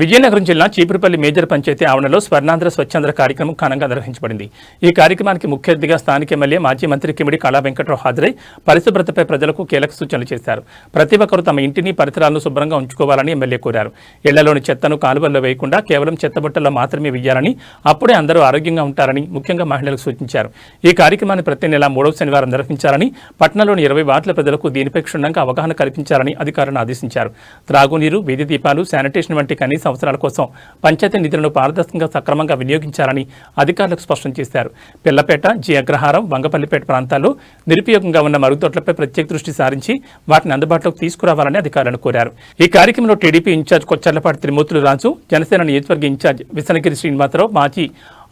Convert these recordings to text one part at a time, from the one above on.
విజయనగరం జిల్లా చీపురుపల్లి మేజర్ పంచాయతీ ఆవరణలో స్వర్ణాంధ్ర స్వచ్ఛాంధ్ర కార్యక్రమం ఘనంగా నిర్వహించబడింది. ఈ కార్యక్రమానికి ముఖ్య అతిథిగా స్థానిక ఎమ్మెల్యే మాజీ మంత్రి కిమిడి కళా వెంకట్రావు హాజరై పరిశుభ్రతపై ప్రజలకు కీలక సూచనలు చేశారు. ప్రతి ఒక్కరూ తమ ఇంటిని పరిసరాలను శుభ్రంగా ఉంచుకోవాలని ఎమ్మెల్యే కోరారు. ఇళ్ళలోని చెత్తను కాలువల్లో వేయకుండా కేవలం చెత్తబుట్టల్లో మాత్రమే వేయాలని అప్పుడే అందరూ ఆరోగ్యంగా ఉంటారని ముఖ్యంగా మహిళలకు సూచించారు. ఈ కార్యక్రమాన్ని ప్రతి నెల మూడవ శనివారం నిర్వహించాలని పట్టణంలోని ఇరవై వార్డుల ప్రజలకు దీనిపై క్షుణ్ణంగా అవగాహన కల్పించాలని అధికారులను ఆదేశించారు. త్రాగునీరు వీధి దీపాలు శానిటేషన్ వంటి కనీస అవసరాల కోసం పంచాయతీ నిధులను పారదర్శకంగా సక్రమంగా వినియోగించాలని అధికారులకు స్పష్టం చేశారు. పిల్లపేట జి అగ్రహారం వంగపల్లిపేట ప్రాంతాల్లో నిరుపయోగంగా ఉన్న మరుగుదొడ్లపై ప్రత్యేక దృష్టి సారించి వాటిని అందుబాటులోకి తీసుకురావాలని అధికారులను కోరారు. ఈ కార్యక్రమంలో TDP in charge Kocharlapati Trimurthulu Raju Janasena నియోజకవర్గ ఇన్ఛార్జ్ విసనగిరి శ్రీనివాసరావు మాజీ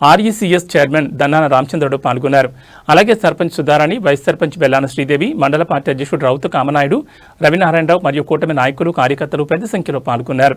ఆర్ఈసీఎస్ చైర్మన్ దన్నాన రామచంద్రుడు పాల్గొన్నారు. అలాగే సర్పంచ్ సుధారాణి వైస్ సర్పంచ్ బెల్లాన శ్రీదేవి మండల పార్టీ అధ్యక్షుడు రౌతు కామనాయుడు రవినారాయణరావు మరియు కూటమి నాయకులు కార్యకర్తలు పెద్ద సంఖ్యలో పాల్గొన్నారు.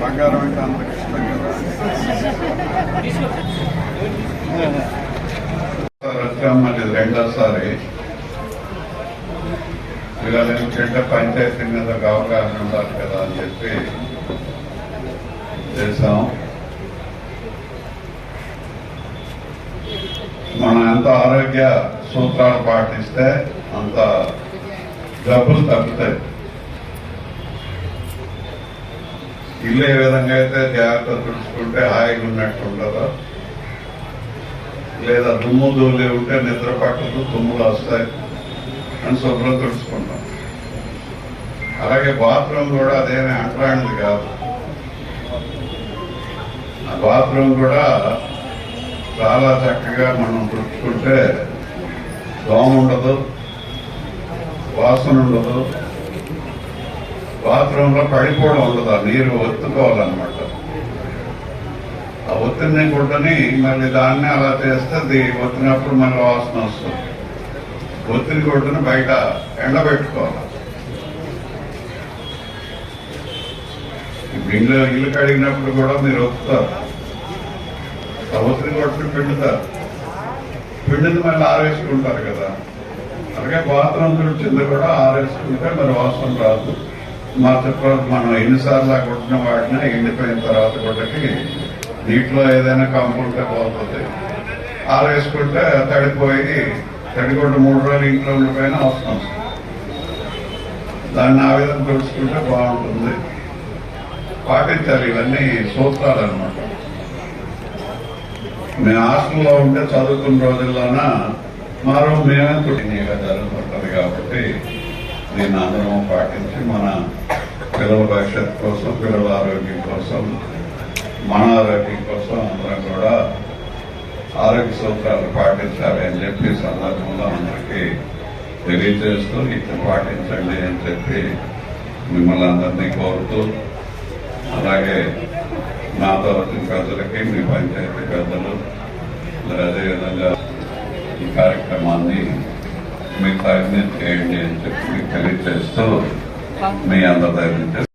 బంగారం అంటే అంత ఇష్టం కదా. రెండోసారి పిల్లలు చెడ్డ పంచాయతీ మీద ఒక అవగాహన ఉండాలి కదా అని చెప్పి చేసాం మనం ఎంత ఆరోగ్య సూత్రాలు పాటిస్తే అంత జబ్బులు తగ్గుతాయి. ఇల్లు ఏ విధంగా అయితే జాగ్రత్త తుడుచుకుంటే హాయిగా ఉన్నట్టు ఉండదు లేదా దుమ్ము దూలి ఉంటే నిద్ర పట్టదు తుమ్ములు వస్తాయి అని శుభ్రం తుడుచుకుంటాం. అలాగే బాత్రూమ్ కూడా అదేమీ అంటరానిది కాదు. ఆ బాత్రూమ్ కూడా చాలా చక్కగా మనం పుచ్చుకుంటే దోమ ఉండదు వాసన ఉండదు బాత్రూంలో పడిపోవడం ఉండదు ఆ నీరు ఒత్తుకోవాలన్నమాట. ఆ ఒత్తిడిని కొట్టని మళ్ళీ దాన్ని అలా చేస్తే అది ఒత్తినప్పుడు మళ్ళీ వాసన వస్తుంది. ఒత్తిడి కొట్టుని బయట ఎండబెట్టుకోవాలి. ఇప్పుడు ఇల్లు ఇల్లు కడిగినప్పుడు కూడా మీరు ఒత్తుతారు సంవత్సరం కొట్టు పిండుతారు. పిండిని మళ్ళీ ఆరేసుకుంటారు కదా. అలాగే బాత్రూమ్ చింత కూడా ఆరేసుకుంటే మరి వాసన రాదు. మా తర్వాత మనం ఎన్నిసార్లు ఆ కొట్టిన వాటిని ఎండిపోయిన తర్వాత గుడ్డకి నీటిలో ఏదైనా కంపుంటే పోతుంది. ఆరేసుకుంటే తడిపోయి తడిగుడ్డ మూడు రోజులు ఇంట్లో ఉండిపోయిన వస్తాం దాన్ని ఆ విధంగా తెలుసుకుంటే బాగుంటుంది. పాటించాలి ఇవన్నీ సూత్రాలు అనమాట మేము హాస్టల్లో ఉంటే చదువుకున్న రోజుల్లోన? మరో మేమే పుట్టినగా జరుగుతుంటది కాబట్టి దీన్ని అందరం పాటించి మన పిల్లల భవిష్యత్తు కోసం పిల్లల ఆరోగ్యం కోసం మన ఆరోగ్యం కోసం అందరం కూడా ఆరోగ్య సూత్రాలు పాటించాలి అని చెప్పి ఈ సందర్భంలో అందరికీ తెలియజేస్తూ ఇట్లా పాటించండి అని చెప్పి మిమ్మల్ని అందరినీ కోరుతూ అలాగే నాతో వచ్చిన పెద్దలకి మీ పంచాయతీ పెద్దలు మరి అదేవిధంగా ఈ కార్యక్రమాన్ని మీ సాయం చేయండి అని చెప్పి తెలియజేస్తూ మీ అందరి దగ్గర